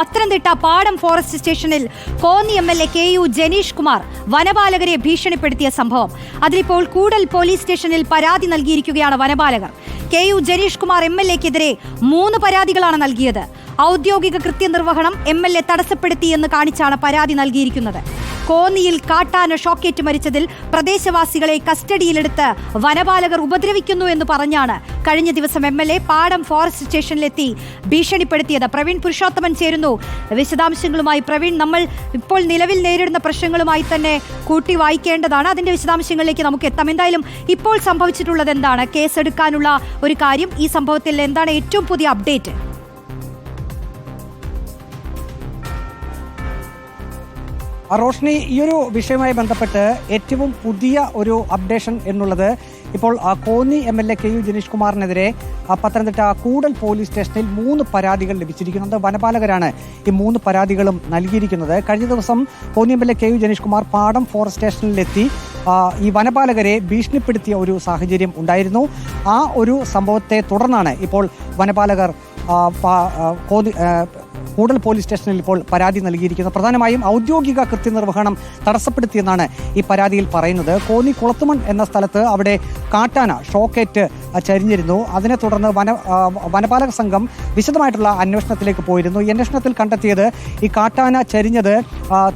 Pathanamthitta Padam forest സ്റ്റേഷനിൽ Konni M L A K U Janeesh Kumar വനപാലകരെ ഭീഷണിപ്പെടുത്തിയ സംഭവം. അതിലിപ്പോൾ കൂടൽ പോലീസ് സ്റ്റേഷനിൽ പരാതി നൽകിയിരിക്കുകയാണ് വനപാലകർ. K U Janeesh Kumar M L എക്കെതിരെ മൂന്ന് പരാതികളാണ് നൽകിയത്. ഔദ്യോഗിക കൃത്യനിർവഹണം എം എൽ എ തടസ്സപ്പെടുത്തിയെന്ന് കാണിച്ചാണ് പരാതി നൽകിയിരിക്കുന്നത്. കോന്നിയിൽ കാട്ടാന ഷോക്കേറ്റ് മരിച്ചതിൽ പ്രദേശവാസികളെ കസ്റ്റഡിയിലെടുത്ത് വനപാലകർ ഉപദ്രവിക്കുന്നു എന്ന് പറഞ്ഞാണ് കഴിഞ്ഞ ദിവസം M L A Padam forest സ്റ്റേഷനിലെത്തി ഭീഷണിപ്പെടുത്തിയത്. പ്രവീൺ പുരുഷോത്തമൻ ചേരുന്നു. വിശദാംശങ്ങളുമായി പ്രവീൺ നമ്മൾ ഇപ്പോൾ നിലവിൽ നേരിടുന്ന പ്രശ്നങ്ങളുമായി തന്നെ കൂട്ടി വായിക്കേണ്ടതാണ്. അതിന്റെ വിശദാംശങ്ങളിലേക്ക് നമുക്ക് എത്താം. എന്തായാലും ഇപ്പോൾ സംഭവിച്ചിട്ടുള്ളത് എന്താണ്? കേസെടുക്കാനുള്ള ഒരു കാര്യം ഈ സംഭവത്തിൽ എന്താണ് ഏറ്റവും പുതിയ അപ്ഡേറ്റ്? റോഷ്നി ഈ ഒരു വിഷയവുമായി ബന്ധപ്പെട്ട് ഏറ്റവും പുതിയ ഒരു അപ്ഡേഷൻ എന്നുള്ളത് ഇപ്പോൾ Konni M L A K U Janeesh കുമാറിനെതിരെ Pathanamthitta Koodal police സ്റ്റേഷനിൽ മൂന്ന് പരാതികൾ ലഭിച്ചിരിക്കുന്നത് വനപാലകരാണ് ഈ മൂന്ന് പരാതികളും നൽകിയിരിക്കുന്നത്. കഴിഞ്ഞ ദിവസം Konni M L A K U Janeesh Kumar Padam forest സ്റ്റേഷനിലെത്തി. ഈ വനപാലകരെ ഭീഷണിപ്പെടുത്തിയ ഒരു സാഹചര്യം ഉണ്ടായിരുന്നു. ആ ഒരു സംഭവത്തെ തുടർന്നാണ് ഇപ്പോൾ വനപാലകർ കോന്നി കൂടൽ പോലീസ് സ്റ്റേഷനിൽ ഇപ്പോൾ പരാതി നൽകിയിരിക്കുന്നത് പ്രധാനമായും ഔദ്യോഗിക കൃത്യനിർവഹണം തടസ്സപ്പെടുത്തിയെന്നാണ് ഈ പരാതിയിൽ പറയുന്നത്. കോന്നി കുളത്തുമൺ എന്ന സ്ഥലത്ത് അവിടെ കാട്ടാന ഷോക്കേറ്റ് ചരിഞ്ഞിരുന്നു. അതിനെ തുടർന്ന് വന വനപാലക സംഘം വിശദമായിട്ടുള്ള അന്വേഷണത്തിലേക്ക് പോയിരുന്നു. ഈ അന്വേഷണത്തിൽ കണ്ടെത്തിയത് ഈ കാട്ടാന ചരിഞ്ഞത്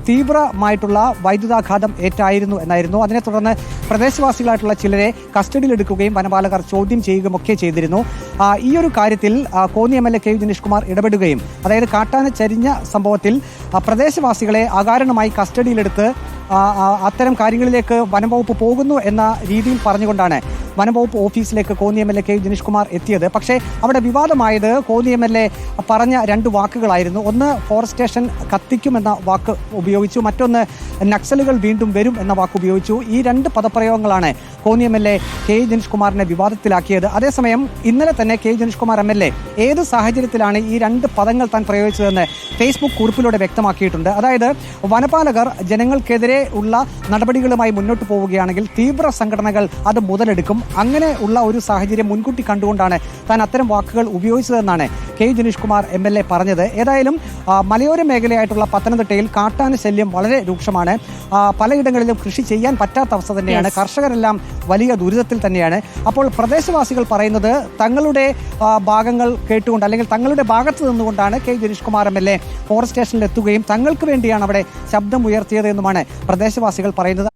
തീവ്രമായിട്ടുള്ള വൈദ്യുതാഘാതം ഏറ്റായിരുന്നു എന്നായിരുന്നു. അതിനെ തുടർന്ന് പ്രദേശവാസികളായിട്ടുള്ള ചിലരെ കസ്റ്റഡിയിലെടുക്കുകയും വനപാലകർ ചോദ്യം ചെയ്യുകയും ഒക്കെ ചെയ്തിരുന്നു. ഈ ഒരു കാര്യത്തിൽ Konni M L A K U Kumar ഇടപെടുകയും അതായത് കാട്ടാന ചരിഞ്ഞ സംഭവത്തിൽ പ്രദേശവാസികളെ അകാരണമായി കസ്റ്റഡിയിലെടുത്ത് അത്തരം കാര്യങ്ങളിലേക്ക് വനംവകുപ്പ് പോകുന്നു എന്ന രീതിയിൽ പറഞ്ഞുകൊണ്ടാണ് വനംവകുപ്പ് ഓഫീസിലേക്ക് Konni M L A K Janeesh Kumar എത്തിയത്. പക്ഷേ അവിടെ വിവാദമായത് കോന്നി എം എൽ എ പറഞ്ഞ രണ്ട് വാക്കുകളായിരുന്നു. ഒന്ന് ഫോറസ്റ്റ് സ്റ്റേഷൻ കത്തിക്കുമെന്ന വാക്ക് ഉപയോഗിച്ചു. മറ്റൊന്ന് നക്സലുകൾ വീണ്ടും വരും എന്ന വാക്ക് ഉപയോഗിച്ചു. ഈ രണ്ട് പദപ്രയോഗങ്ങളാണ് Konni M L A K Janeesh കുമാറിനെ വിവാദത്തിലാക്കിയത്. അതേസമയം ഇന്നലെ തന്നെ K Janeesh Kumar M L A ഏത് സാഹചര്യത്തിലാണ് ഈ രണ്ട് പദങ്ങൾ താൻ പ്രയോഗിച്ചതെന്ന് ഫേസ്ബുക്ക് കുറിപ്പിലൂടെ വ്യക്തമാക്കിയിട്ടുണ്ട്. അതായത് വനപാലകർ ജനങ്ങൾക്കെതിരെ ഉള്ള നടപടികളുമായി മുന്നോട്ട് പോവുകയാണെങ്കിൽ തീവ്ര സംഘടനകൾ അത് മുതലെടുക്കും. അങ്ങനെ ഉള്ള ഒരു സാഹചര്യം മുൻകൂട്ടി കണ്ടുകൊണ്ടാണ് താൻ അത്തരം വാക്കുകൾ ഉപയോഗിച്ചതെന്നാണ് K Janeesh Kumar M L A പറഞ്ഞത്. ഏതായാലും മലയോര മേഖലയായിട്ടുള്ള പത്തനംതിട്ടയിൽ കാട്ടാന ശല്യം വളരെ രൂക്ഷമാണ്. പലയിടങ്ങളിലും കൃഷി ചെയ്യാൻ പറ്റാത്ത അവസ്ഥ തന്നെയാണ്. കർഷകരെല്ലാം വലിയ ദുരിതത്തിൽ തന്നെയാണ്. അപ്പോൾ പ്രദേശവാസികൾ പറയുന്നത് തങ്ങളുടെ ഭാഗങ്ങൾ കേട്ടുകൊണ്ട് അല്ലെങ്കിൽ തങ്ങളുടെ ഭാഗത്ത് നിന്നുകൊണ്ടാണ് K Janeesh Kumar M L A forest സ്റ്റേഷനിൽ എത്തുകയും തങ്ങൾക്ക് വേണ്ടിയാണ് അവിടെ ശബ്ദം ഉയർത്തിയത് എന്നുമാണ് പ്രദേശവാസികൾ പറയുന്നത്.